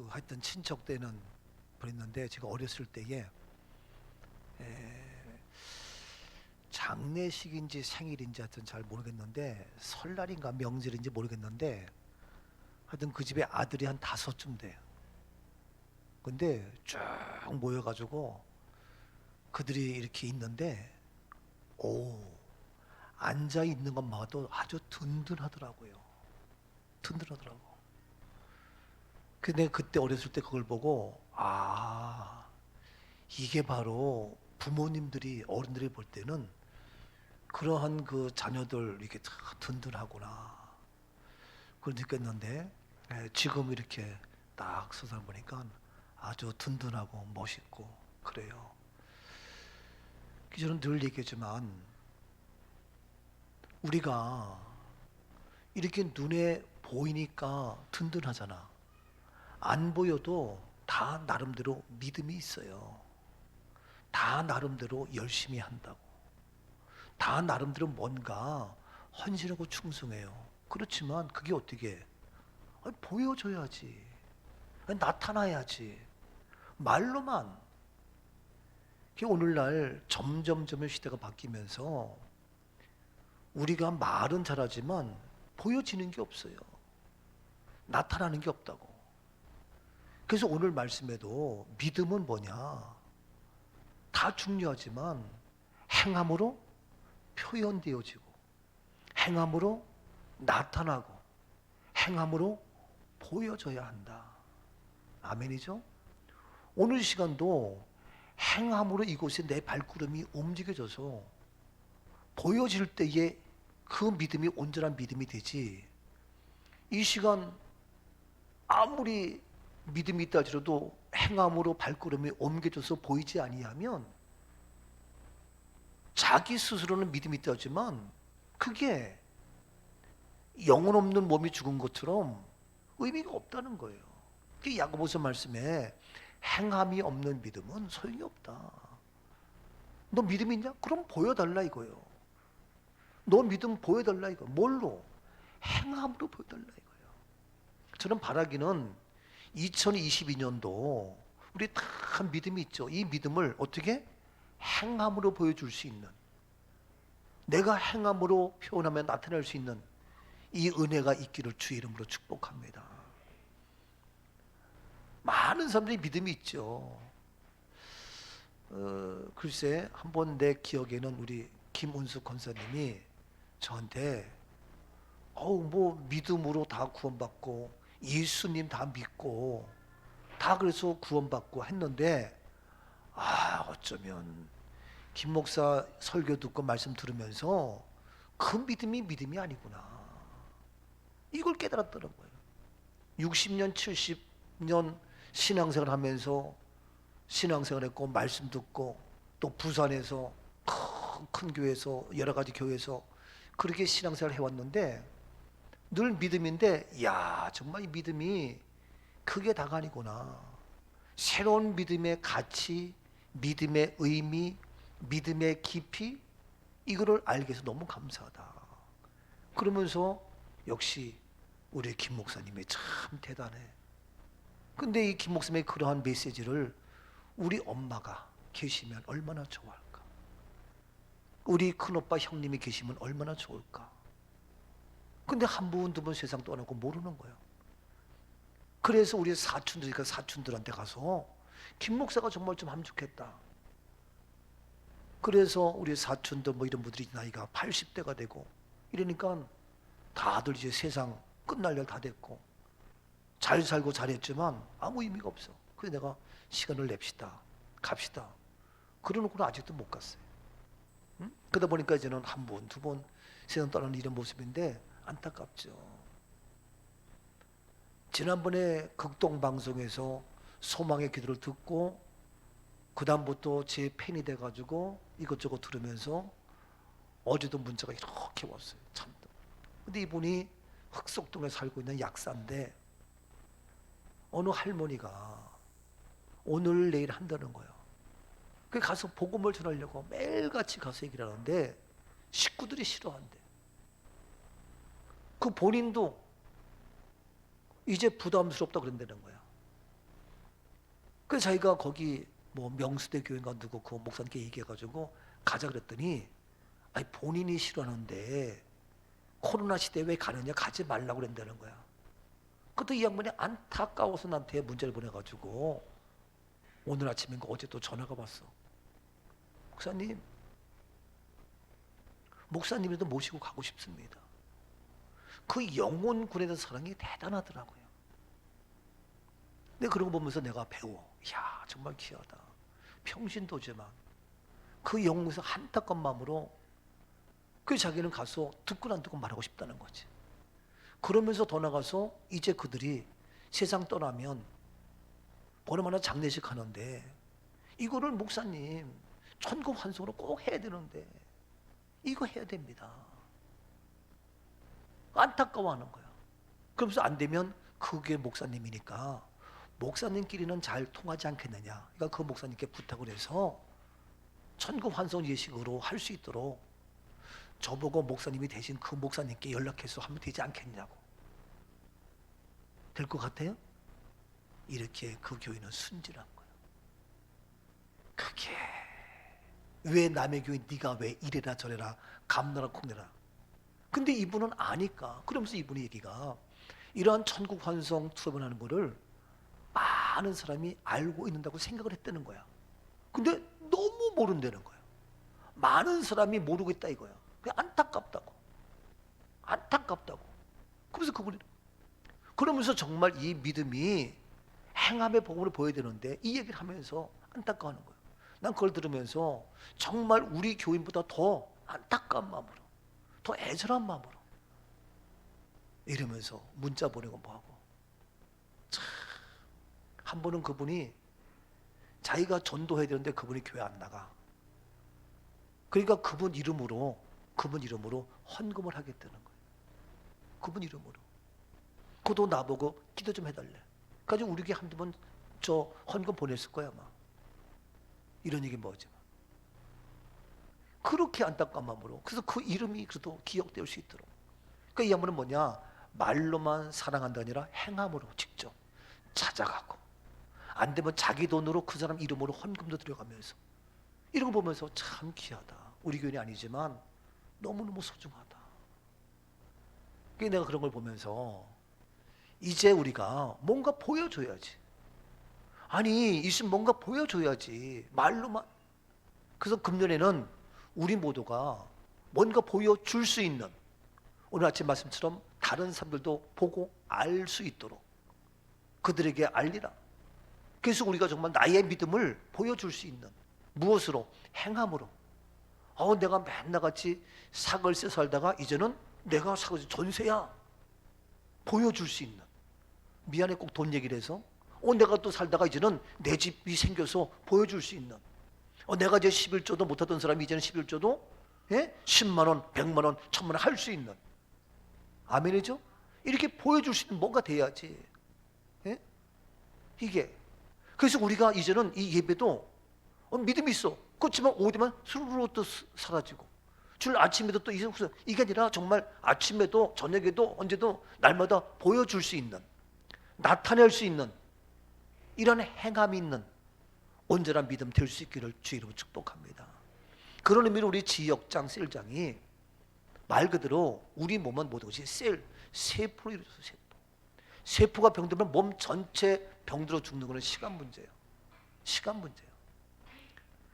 그 하여튼 친척 때는 그랬는데 제가 어렸을 때에 에, 장례식인지 생일인지 하여튼 잘 모르겠는데 설날인가 명절인지 모르겠는데 하여튼 그 집에 아들이 한 다섯쯤 돼요. 근데 쭉 모여가지고 그들이 이렇게 있는데 오 앉아 있는 것마도 아주 든든하더라고요. 든든하더라고. 근데 그때 어렸을 때 그걸 보고 아 이게 바로 부모님들이 어른들이 볼 때는 그러한 그 자녀들 이렇게 다 든든하구나 그걸 느꼈는데 예, 지금 이렇게 딱 서서 보니까 아주 든든하고 멋있고 그래요. 저는 늘 얘기했지만 우리가 이렇게 눈에 보이니까 든든하잖아. 안 보여도 다 나름대로 믿음이 있어요. 다 나름대로 열심히 한다고. 다 나름대로 뭔가 헌신하고 충성해요. 그렇지만 그게 어떻게 아니, 보여줘야지. 아니, 나타나야지. 말로만. 오늘날 점점점 시대가 바뀌면서 우리가 말은 잘하지만 보여지는 게 없어요. 나타나는 게 없다고. 그래서 오늘 말씀에도 믿음은 뭐냐? 다 중요하지만 행함으로 표현되어지고 행함으로 나타나고 행함으로 보여져야 한다. 아멘이죠? 오늘 시간도 행함으로 이곳에 내 발걸음이 움직여져서 보여질 때에 그 믿음이 온전한 믿음이 되지. 이 시간 아무리 믿음이 있다 하더라도 행함으로 발걸음이 옮겨져서 보이지 아니하면 자기 스스로는 믿음이 있다 하지만 그게 영혼 없는 몸이 죽은 것처럼 의미가 없다는 거예요. 그 야고보서 말씀에 행함이 없는 믿음은 소용이 없다. 너 믿음 있냐? 그럼 보여달라 이거예요. 너 믿음 보여달라 이거. 뭘로? 행함으로 보여달라 이거예요. 저는 바라기는 2022년도 우리 다 믿음이 있죠. 이 믿음을 어떻게 행함으로 보여줄 수 있는 내가 행함으로 표현하며 나타낼 수 있는 이 은혜가 있기를 주의 이름으로 축복합니다. 많은 사람들이 믿음이 있죠. 어, 글쎄 한 번 내 기억에는 우리 김운수 권사님이 저한테 어우 뭐 믿음으로 다 구원받고 예수님 다 믿고 다 그래서 구원받고 했는데 아 어쩌면 김 목사 설교 듣고 말씀 들으면서 그 믿음이 믿음이 아니구나. 이걸 깨달았더라고요. 60년 70년 신앙생활 하면서 신앙생활 했고 말씀 듣고 또 부산에서 큰, 큰 교회에서 여러 가지 교회에서 그렇게 신앙생활 해왔는데 늘 믿음인데 야 정말 이 믿음이 크게 다가니구나. 새로운 믿음의 가치 믿음의 의미 믿음의 깊이 이거를 알게 해서 너무 감사하다. 그러면서 역시 우리 김 목사님이 참 대단해. 근데 이 김 목사님의 그러한 메시지를 우리 엄마가 계시면 얼마나 좋아할까? 우리 큰오빠 형님이 계시면 얼마나 좋을까 근데 한 분, 두분 세상 떠나고 모르는 거예요. 그래서 우리 사촌들이 그 사촌들한테 가서 김 목사가 정말 좀 좋겠다. 그래서 우리 사촌들 뭐 이런 분들이 나이가 80대가 되고 이러니까 다들 이제 세상 끝날 날 다 됐고 잘 살고 잘했지만 아무 의미가 없어. 그래서 내가 시간을 냅시다. 갑시다. 그러놓고는 아직도 못 갔어요. 응? 그러다 보니까 이제는 한 번, 두 번 세상 떠나는 이런 모습인데 안타깝죠. 지난번에 극동 방송에서 소망의 기도를 듣고 그 다음부터 제 팬이 돼가지고 이것저것 들으면서 어제도 문자가 이렇게 왔어요. 참. 근데 이분이 흑석동에 살고 있는 약사인데 어느 할머니가 오늘 내일 한다는 거예요. 그 가서 복음을 전하려고 매일같이 가서 얘기를 하는데 식구들이 싫어한대. 그 본인도 이제 부담스럽다 그런다는 거야. 그래서 자기가 거기 뭐 명수대 교회인가 누구 그 목사님께 얘기해가지고 가자 그랬더니 아니 본인이 싫어하는데 코로나 시대에 왜 가느냐 가지 말라고 그랬다는 거야. 그것도 이 양반이 안타까워서 나한테 문자를 보내가지고 오늘 아침인가 어제 또 전화가 왔어. 목사님, 목사님이라도 모시고 가고 싶습니다. 그 영혼군에 대한 사랑이 대단하더라고요. 근데 그런 거 보면서 내가 배워. 야 정말 귀하다. 평신도지만 그 영웅에서 한타까운 마음으로 그 자기는 가서 듣고 안 듣고 말하고 싶다는 거지. 그러면서 더 나가서 이제 그들이 세상 떠나면 보나마나 장례식 하는데 이거를 목사님 천국 환송으로 꼭 해야 되는데 이거 해야 됩니다. 안타까워하는 거야. 그러면서 안 되면 그게 목사님이니까 목사님끼리는 잘 통하지 않겠느냐. 그러니까 그 목사님께 부탁을 해서 천국 환송 예식으로 할 수 있도록 저보고 목사님이 대신 그 목사님께 연락해서 하면 되지 않겠냐고. 될 것 같아요? 이렇게 그 교회는 순진한 거예요. 그게 왜 남의 교회 네가 왜 이래라 저래라 감나라 콩내라. 근데 이분은 아니까. 그러면서 이분의 얘기가 이러한 천국 환송 수업을 하는 거를 많은 사람이 알고 있는다고 생각을 했다는 거야. 근데 너무 모른다는 거야. 많은 사람이 모르고 있다 이거야. 그게 안타깝다고. 안타깝다고. 그래서 그분이 그러면서 정말 이 믿음이 행함의 복음을 보여야 되는데 이 얘기를 하면서 안타까워하는 거예요. 난 그걸 들으면서 정말 우리 교인보다 더 안타까운 마음으로, 더 애절한 마음으로 이러면서 문자 보내고 뭐하고 참, 한 번은 그분이 자기가 전도해야 되는데 그분이 교회 안 나가. 그러니까 그분 이름으로 그분 이름으로 헌금을 하겠다는 거예요. 그분 이름으로. 그도 나보고 기도 좀 해달래. 그래가지고 우리 교회 한두 번 저 헌금 보냈을 거야 아마. 이런 얘기 뭐지? 그렇게 안타까운 마음으로. 그래서 그 이름이 그래도 기억될 수 있도록. 그러니까 이 양반은 뭐냐? 말로만 사랑한다 아니라 행함으로 직접 찾아가고 안 되면 자기 돈으로 그 사람 이름으로 헌금도 들여가면서 이런 거 보면서 참 귀하다. 우리 교인이 아니지만 너무너무 소중하다. 그게 내가 그런 걸 보면서 이제 우리가 뭔가 보여줘야지. 아니, 있으면 뭔가 보여줘야지. 말로만. 그래서 금년에는 우리 모두가 뭔가 보여줄 수 있는 오늘 아침 말씀처럼 다른 사람들도 보고 알 수 있도록 그들에게 알리라. 그래서 우리가 정말 나의 믿음을 보여줄 수 있는 무엇으로? 행함으로. 어, 내가 맨날 같이 사글세 살다가 이제는 내가 사글세 전세야. 보여줄 수 있는. 미안해 꼭 돈 얘기를 해서. 어, 내가 또 살다가 이제는 내 집이 생겨서 보여줄 수 있는. 어, 내가 이제 11조도 못하던 사람이 이제는 11조도 예? 10만 원, 100만 원, 1000만 원 할 수 있는. 아멘이죠? 이렇게 보여줄 수 있는 뭔가 돼야지. 예? 이게. 그래서 우리가 이제는 이 예배도 어, 믿음이 있어. 그렇지만 오후되면 스르르 또 스- 사라지고. 줄 아침에도 또 이제 이게 아니라 정말 아침에도 저녁에도 언제도 날마다 보여줄 수 있는 나타낼 수 있는 이런 행함이 있는 온전한 믿음 될 수 있기를 주 이름으로 축복합니다. 그런 의미로 우리 지역장 셀장이 말 그대로 우리 몸은 모두 것이 셀 세포로 이루어져 세포. 세포가 병들면 몸 전체 병들어 죽는 것은 시간 문제예요. 시간 문제예요.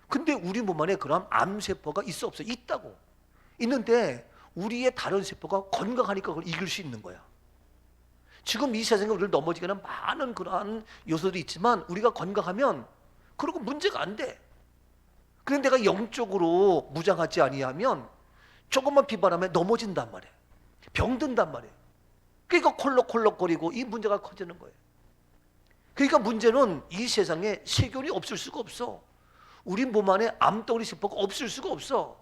근데 우리 몸 안에 그런 암 세포가 있어 없어 있다고 있는데 우리의 다른 세포가 건강하니까 그걸 이길 수 있는 거야. 지금 이 세상에 우리를 넘어지게 하는 많은 그러한 요소들이 있지만 우리가 건강하면 그러고 문제가 안 돼. 그런데 내가 영적으로 무장하지 아니하면 조금만 비바람에 넘어진단 말이에요. 병든단 말이에요. 그러니까 콜록콜록거리고 이 문제가 커지는 거예요. 그러니까 문제는 이 세상에 세균이 없을 수가 없어. 우리 몸 안에 암덩어리 세포가 없을 수가 없어.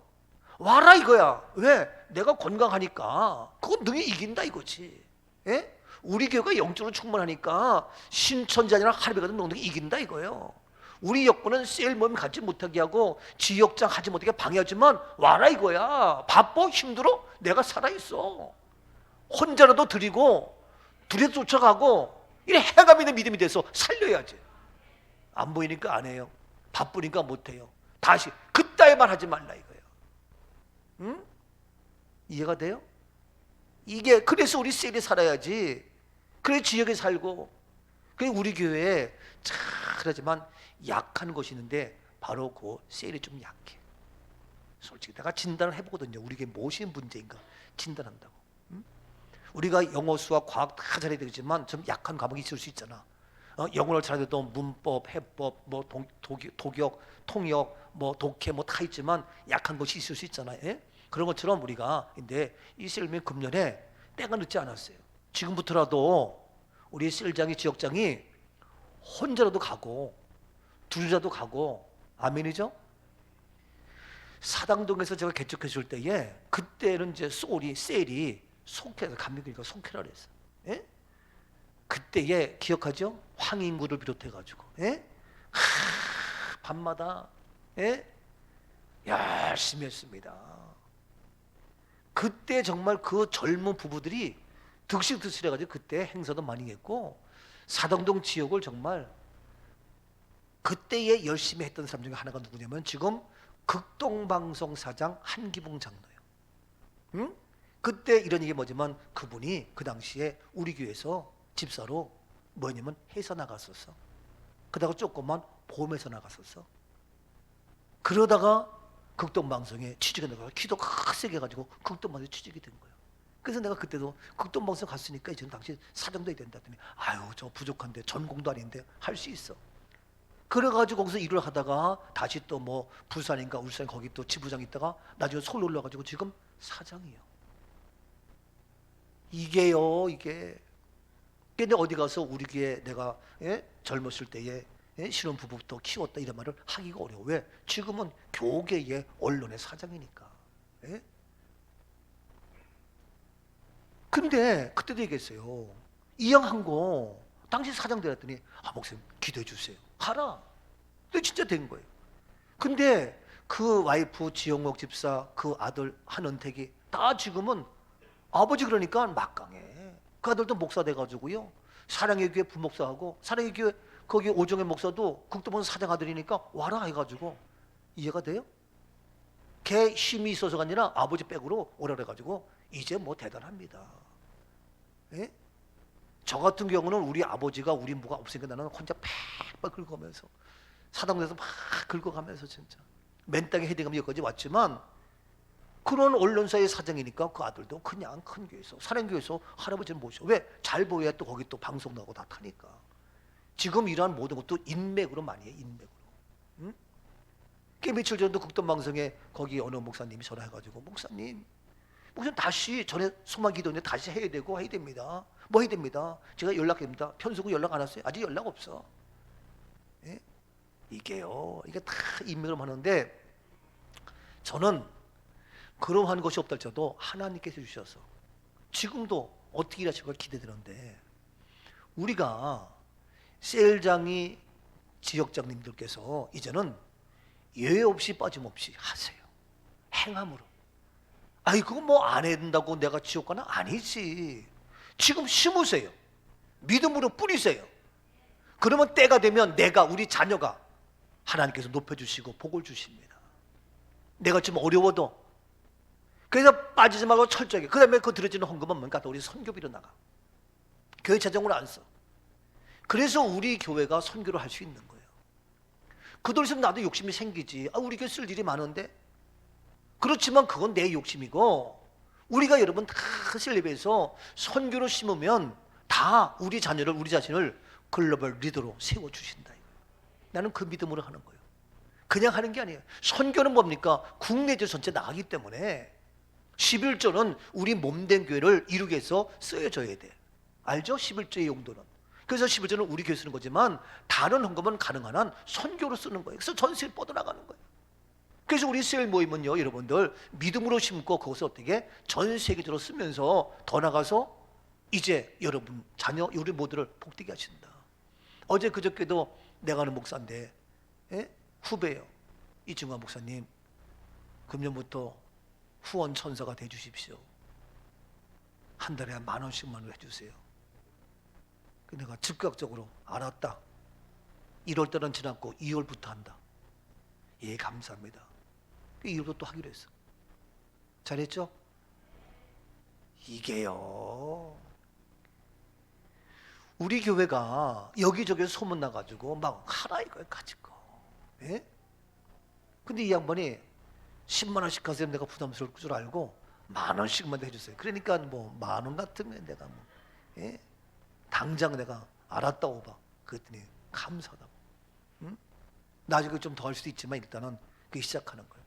와라 이거야. 왜? 내가 건강하니까 그건 능히 이긴다 이거지. 예? 우리 교회가 영적으로 충만하니까 신천지 아니라 하루베가 능히 이긴다 이거예요. 우리 여권은 셀몸 갖지 못하게 하고 지역장 하지 못하게 방해하지만 와라 이거야. 바빠 힘들어? 내가 살아 있어. 혼자라도 드리고 둘이 쫓아가고 이래 해감 있는 믿음이 돼서 살려야지. 안 보이니까 안 해요. 바쁘니까 못 해요. 다시 그따위 말 하지 말라 이거예요. 응? 이해가 돼요? 이게 그래서 우리 셀이 살아야지. 그래 지역에 살고 그래 우리 교회에 잘 하지만 약한 곳이 있는데 바로 그 셀이 좀 약해. 솔직히 내가 진단을 해보거든요. 우리 교회 무엇이 문제인가 진단한다고. 응? 우리가 영어, 수학, 과학 다 잘해야 되지만 좀 약한 과목이 있을 수 있잖아. 어, 영어를 잘해도 문법, 해법, 뭐 동, 독, 독역, 통역, 뭐 독해 뭐 다 있지만 약한 것이 있을 수 있잖아요. 예? 그런 것처럼 우리가 근데 이 셀미 금년에 때가 늦지 않았어요. 지금부터라도 우리 셀장이 지역장이 혼자라도 가고 둘이라도 가고 아멘이죠? 사당동에서 제가 개척했을 때에 그때는 이제 소리 셀이 송쾌해서 감리교가 송쾌라 그랬어. 예? 그때에 기억하죠? 황인구를 비롯해 가지고 예? 하, 밤마다 예? 열심히 했습니다. 그때 정말 그 젊은 부부들이 득실득실해 가지고 그때 행사도 많이 했고 사당동 지역을 정말 그때에 열심히 했던 사람 중에 하나가 누구냐면 지금 극동방송 사장 한기봉 장로예요. 응? 그때 이런 얘기 뭐지만 그분이 그 당시에 우리 교회에서 집사로 뭐냐면 해서 나갔었어. 그러다가 조금만 보험에서 나갔었어. 그러다가 극동방송에 취직이 나가 기도 크게 해가지고 극동방송에 취직이 된 거예요. 그래서 내가 그때도 극동방송 갔으니까 이제는 당신 사장도 해야 된다 했더니 아유 저 부족한데 전공도 아닌데 할 수 있어. 그래가지고 거기서 일을 하다가 다시 또 뭐 부산인가 울산 거기 또 지부장 있다가 나중에 서울 올라가지고 지금 사장이에요. 이게요 이게. 근데 어디 가서 우리 교회 내가 예? 젊었을 때에 예? 신혼 부부부터 키웠다 이런 말을 하기가 어려워. 왜? 지금은 교계의 언론의 사장이니까. 예? 근데 그때도 얘기했어요. 이양한 거 당신 사장 되었더니 아 목사님 기도해 주세요. 하라. 근데 진짜 된 거예요. 근데 그 와이프 지영옥 집사 그 아들 한은택이 다 지금은 아버지 그러니까 막강해. 그 아들도 목사 돼가지고요. 사랑의 교회 부목사하고 사랑의 교회 거기 오정의 목사도 국도본 사장 아들이니까 와라 해가지고 이해가 돼요? 걔 힘이 있어서가 아니라 아버지 백으로 오라 그래가지고 이제 뭐 대단합니다. 예? 저 같은 경우는 우리 아버지가 우리 무가 없으니까 나는 혼자 팍팍 긁어가면서 사당에서 막 긁어가면서 진짜. 맨 땅에 헤딩하면 여기까지 왔지만 그런 언론사의 사장이니까 그 아들도 그냥 큰 교회에서 사랑교회에서 할아버지를 모셔. 왜? 잘 보여야 또 거기 또 방송 나고 다 타니까. 지금 이러한 모든 것도 인맥으로 많이 해 인맥으로. 응? 꽤 며칠 전에도 극동방송에 거기 어느 목사님이 전화해가지고 목사님 목사님 다시 전에 소망 기도인데 다시 해야 되고 해야 됩니다 뭐 해야 됩니다 제가 연락됩니다 편수고 연락 안 왔어요 아직 연락 없어 예? 이게요 이게 다 인맥을 하는데 저는 그러한 것이 없다 할지라도 하나님께서 주셔서 지금도 어떻게 일하실까 기대되는데 우리가 셀장이 지역장님들께서 이제는 예외 없이 빠짐없이 하세요. 행함으로. 아이 그거 뭐안 해야 된다고 내가 지옥 가나 아니지. 지금 심으세요. 믿음으로 뿌리세요. 그러면 때가 되면 내가 우리 자녀가 하나님께서 높여주시고 복을 주십니다. 내가 지금 어려워도 그래서 빠지지 말고 철저하게. 그 다음에 그 들어지는 헌금은 뭔가 우리 선교비로 나가. 교회 재정으로 안 써. 그래서 우리 교회가 선교를 할 수 있는 거예요. 그돈 있으면 나도 욕심이 생기지. 아, 우리 교회 쓸 일이 많은데. 그렇지만 그건 내 욕심이고, 우리가 여러분 다 셀립에서 선교로 심으면 다 우리 자녀를, 우리 자신을 글로벌 리더로 세워 주신다. 나는 그 믿음으로 하는 거예요. 그냥 하는 게 아니에요. 선교는 뭡니까? 국내적 전체 나가기 때문에 11조는 우리 몸된 교회를 이루기 위해서 쓰여져야 돼. 알죠? 11조의 용도는. 그래서 11조는 우리 교회 쓰는 거지만 다른 헌금은 가능한 한 선교로 쓰는 거예요. 그래서 전세에 뻗어나가는 거예요. 그래서 우리 셀 모임은요, 여러분들 믿음으로 심고 그것을 어떻게 전 세계적으로 쓰면서 더 나가서 이제 여러분 자녀 우리 모두를 복되게 하신다. 어제 그저께도 내가 아는 목사인데 예? 후배예요. 이중환 목사님 금년부터 후원 천사가 돼 주십시오. 한 달에 한 만 원씩만 해주세요. 그 내가 즉각적으로 알았다. 1월 달은 지났고 2월부터 한다. 예, 감사합니다. 2월부터 또 하기로 했어. 잘했죠? 이게요. 우리 교회가 여기저기 소문 나 가지고 막 하라 이거예요 가지고. 예? 근데 이 양반이 10만 원씩 하세요. 내가 부담스러울 줄 알고 만 원씩만 해주세요. 그러니까 뭐 만 원 같으면 내가 뭐 예? 당장 내가 알았다 오바. 그랬더니 감사하다고. 응? 나중에 좀 더 할 수도 있지만 일단은 그게 시작하는 거예요.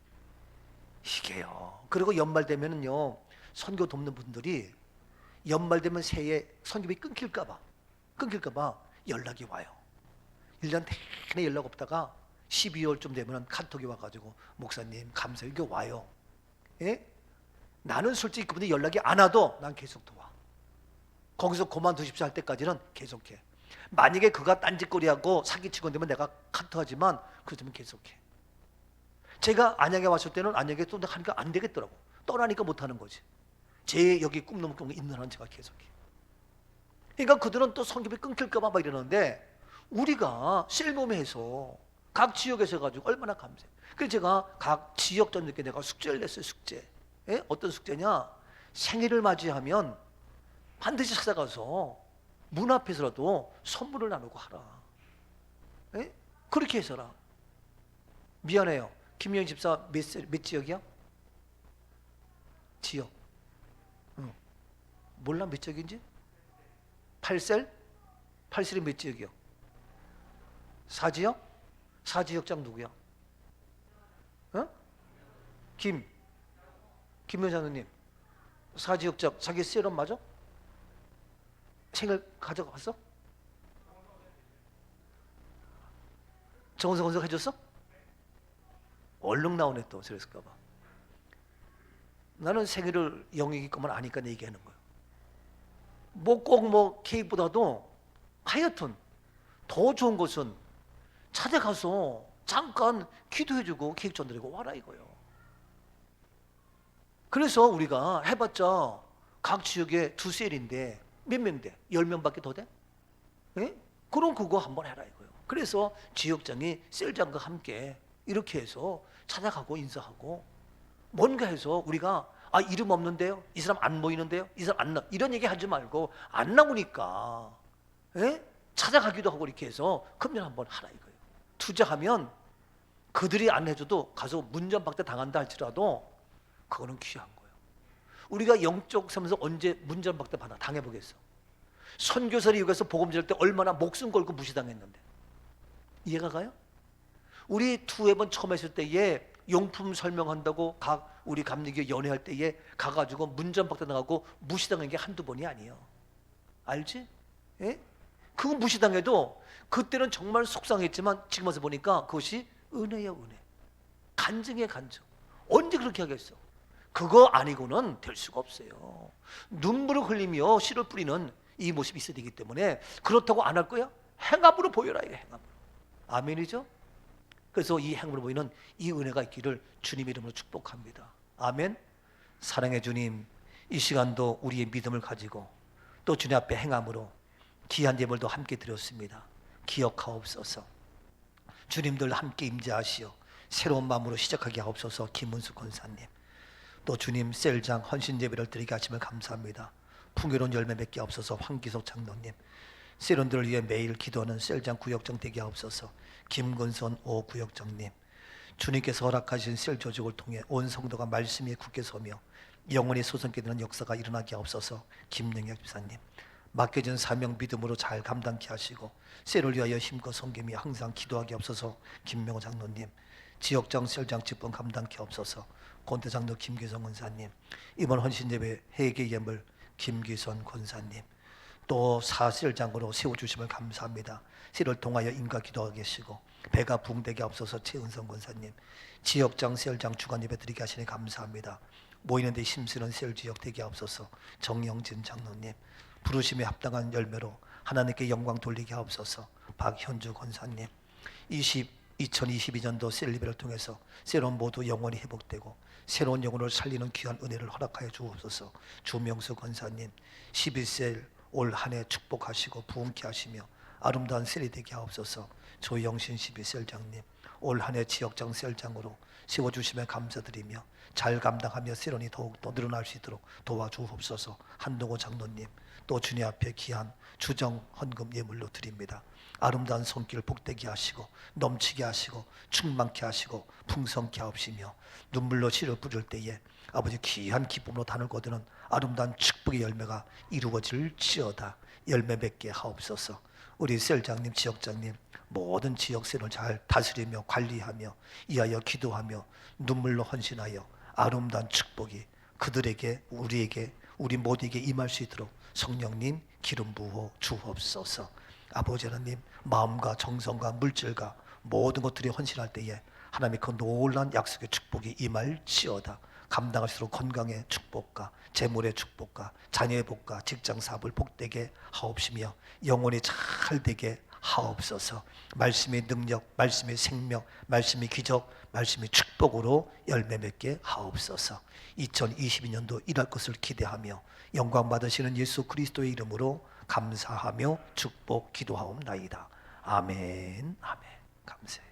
이게요. 그리고 연말 되면은요 선교 돕는 분들이 연말 되면 새해 선교비 끊길까 봐 끊길까 봐 연락이 와요. 1년 내내 연락 없다가 12월쯤 되면 카톡이 와 가지고 목사님 감사해요. 이게 와요. 예? 나는 솔직히 그분들 연락이 안 와도 난 계속 도와. 거기서 그만두십시오 할 때까지는 계속해. 만약에 그가 딴짓거리하고 사기치고 되면 내가 카톡하지만 그러면 계속해. 제가 안양에 왔을 때는 안양에 또 하니까 안 되겠더라고. 떠나니까 못 하는 거지. 제 여기 꿈 넘은 있는 한 제가 계속해. 그러니까 그들은 또 성경이 끊길까봐 막 이러는데 우리가 셀몸에서 각 지역에서 가지고 얼마나 감사해. 그래서 제가 각 지역장들께 내가 숙제를 냈어요. 숙제. 예? 어떤 숙제냐? 생일을 맞이하면 반드시 찾아가서 문 앞에서라도 선물을 나누고 하라. 예? 그렇게 해서라. 미안해요. 김영 집사 몇, 세- 몇 지역이야? 지역. 응. 몰라 몇 지역인지? 8셀? 8셀이 몇 지역이요? 4지역? 4지역장 누구야? 어? 김. 김여자님. 4지역장 자기 셀은 맞아? 생일 가져갔어? 정원석 원석 해줬어? 얼른 나오네 또 그랬을까 봐. 나는 생일을 영역이 것만 아니까 얘기하는 거예요. 뭐 꼭뭐 케이크보다도 하여튼 더 좋은 것은 찾아가서 잠깐 기도해주고 케이크 전드리고 와라 이거요. 그래서 우리가 해봤자 각 지역에 두 셀인데 몇 명 돼? 열 명밖에 더 돼? 예? 그럼 그거 한번 해라 이거요. 그래서 지역장이 셀장과 함께 이렇게 해서 찾아가고 인사하고 뭔가 해서 우리가 아 이름 없는데요, 이 사람 안 보이는데요, 이 사람 안나 이런 얘기 하지 말고 안 나오니까 예? 찾아가기도 하고 이렇게 해서 금년 한번 하라 이거예요. 투자하면 그들이 안 해줘도 가서 문전박대 당한다 할지라도 그거는 귀한 거예요. 우리가 영적 삶에서 언제 문전박대 받아 당해보겠어? 선교사를 여기서 복음 전할 때 얼마나 목숨 걸고 무시당했는데 이해가 가요? 우리 투앱은 처음 했을 때에 용품 설명한다고 각 우리 감리교 연회할 때에 가가지고 문전박대 나가고 무시당한 게 한두 번이 아니에요. 알지? 예? 그거 무시당해도 그때는 정말 속상했지만 지금 와서 보니까 그것이 은혜야 은혜. 간증이야 간증. 언제 그렇게 하겠어? 그거 아니고는 될 수가 없어요. 눈물을 흘리며 씨를 뿌리는 이 모습이 있어야 되기 때문에 그렇다고 안 할 거야? 행함으로 보여라 이거 행함으로. 아멘이죠? 그래서 이 행함으로 보이는 이 은혜가 있기를 주님 이름으로 축복합니다. 아멘. 사랑의 주님, 이 시간도 우리의 믿음을 가지고 또 주님 앞에 행함으로 귀한 예물도 함께 드렸습니다. 기억하옵소서. 주님들 함께 임재하시어 새로운 마음으로 시작하게 하옵소서. 김문수 권사님. 또 주님 셀장 헌신 예배를 드리게 하심을 감사합니다. 풍요로운 열매 맺게 하옵소서. 황기석 장로님. 세론들을 위해 매일 기도하는 셀장 구역장 되게 하옵소서. 김건선 오 구역장님. 주님께서 허락하신 셀 조직을 통해 온 성도가 말씀에 굳게 서며 영원히 소성케 되는 역사가 일어나게 하옵소서. 김영혁 집사님. 맡겨진 사명 믿음으로 잘 감당케 하시고 셀을 위하여 힘과 성김이 항상 기도하게 없어서 김명호 장로님 지역장 셀장 직분 감당케 없어서 권대 장로 김기성 권사님 이번 헌신예배 회개 예물 김기선 권사님 또 사실 장으로 세워주심을 감사합니다. 씨를 통하여 인가 기도하게 하시고 배가 붕대게 없어서 최은성 권사님 지역장 셀장 주간 예배 드리게 하시니 감사합니다. 모이는데 힘쓰는 셀 지역 되게 없어서 정영진 장로님 부르심에 합당한 열매로 하나님께 영광 돌리게 하옵소서 박현주 권사님 20, 2022년도 셀리베를 통해서 새로운 모두 영원히 회복되고 새로운 영혼을 살리는 귀한 은혜를 허락하여 주옵소서 주명수 권사님 11셀 올 한 해 축복하시고 부흥케 하시며 아름다운 셀이 되게 하옵소서. 조영신 12셀장님 올 한 해 지역장 셀장으로 세워주심에 감사드리며 잘 감당하며 세련이 더욱 더 늘어날 수 있도록 도와주옵소서. 한동호 장로님 또 주님 앞에 귀한 주정 헌금 예물로 드립니다. 아름다운 손길 복되게 하시고 넘치게 하시고 충만케 하시고 풍성케 하옵시며 눈물로 씨를 뿌릴 때에 아버지 귀한 기쁨으로 단을 거두는 아름다운 축복의 열매가 이루어질지어다 열매 맺게 하옵소서 우리 셀장님 지역장님 모든 지역세를 잘 다스리며 관리하며 이하여 기도하며 눈물로 헌신하여 아름다운 축복이 그들에게 우리에게 우리 모두에게 임할 수 있도록 성령님 기름 부어 주옵소서. 아버지 하나님 마음과 정성과 물질과 모든 것들이 헌신할 때에 하나님의 그 놀란 약속의 축복이 임할지어다. 감당할 수 있도록 건강의 축복과 재물의 축복과 자녀의 복과 직장 사업을 복되게 하옵시며 영혼이 잘 되게 하옵소서. 말씀의 능력, 말씀의 생명, 말씀의 기적, 말씀의 축복으로 열매 맺게 하옵소서. 2022년도 일할 것을 기대하며 영광 받으시는 예수 그리스도의 이름으로 감사하며 축복 기도하옵나이다. 아멘. 아멘. 감사해요.